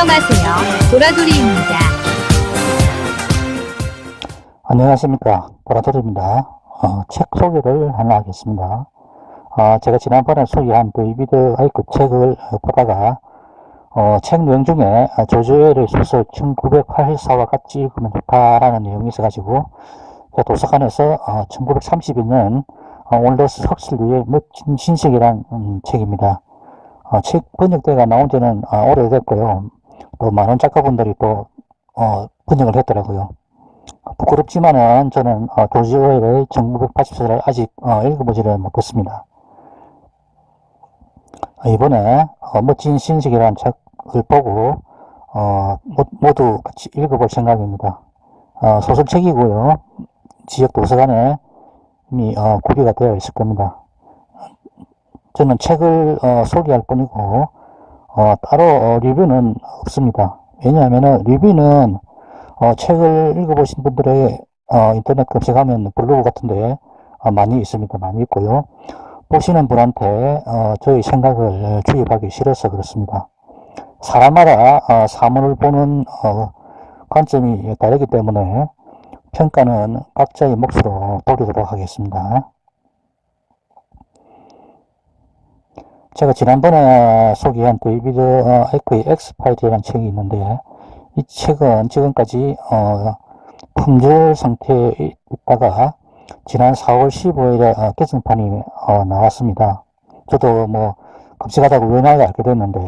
안녕하세요. 도라돌이입니다. 안녕하십니까. 보라돌입니다. 어, 책 소개를 하나 하겠습니다. 어, 제가 지난번에 소개한 데이비드 아이크 책을 어, 보다가 어, 책 내용 중에 오웰의 소설 1984와 같이 읽으면 좋다라는 내용이 있어가지고 도서관에서 어, 1932년 어, 올더스 헉슬리의 멋진 신식이란 음, 책입니다. 어, 책 번역대가 나온 지는 어, 오래됐고요. 또 많은 작가분들이 또 어, 번역을 했더라고요. 부끄럽지만은 저는 어, 조지 오웰의 1984를 아직 어, 읽어보지를 못했습니다. 어, 이번에 어, 멋진 신식이라는 책을 보고 어, 모- 모두 같이 읽어볼 생각입니다. 어, 소설책이고요. 지역 도서관에 이미 어, 구비가 되어 있을 겁니다. 저는 책을 어, 소개할 뿐이고 어, 따로 어, 리뷰는 없습니다. 왜냐하면 리뷰는 어, 책을 읽어보신 분들의 어, 인터넷 검색하면 블로그 같은데 어, 많이 있습니다. 많이 있고요. 보시는 분한테 어, 저희 생각을 주입하기 싫어서 그렇습니다. 사람마다 어, 사물을 보는 어, 관점이 다르기 때문에 평가는 각자의 몫으로 돌리도록 하겠습니다. 제가 지난번에 소개한 데이비드 어, 아이크의 엑스파일이라는 책이 있는데 이 책은 지금까지 어, 품절 상태에 있다가 지난 4월 15일에 어, 개정판이 어, 나왔습니다. 저도 뭐 검색하다가 우연하게 알게 됐는데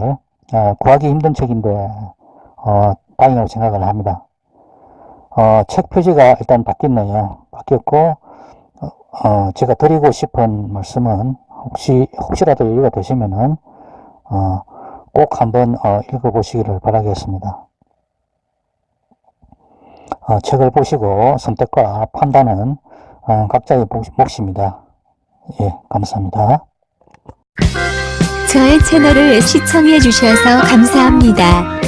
어, 구하기 힘든 책인데 어, 다행이라고 생각을 합니다. 어, 책 표지가 일단 바뀌었네요. 바뀌었고 어, 어, 제가 드리고 싶은 말씀은 혹시 혹시라도 여유가 되시면은 어, 꼭 한번 어, 읽어보시기를 바라겠습니다. 어, 책을 보시고 선택과 판단은 어, 각자의 몫- 몫입니다. 예, 감사합니다. 저의 채널을 시청해 주셔서 감사합니다.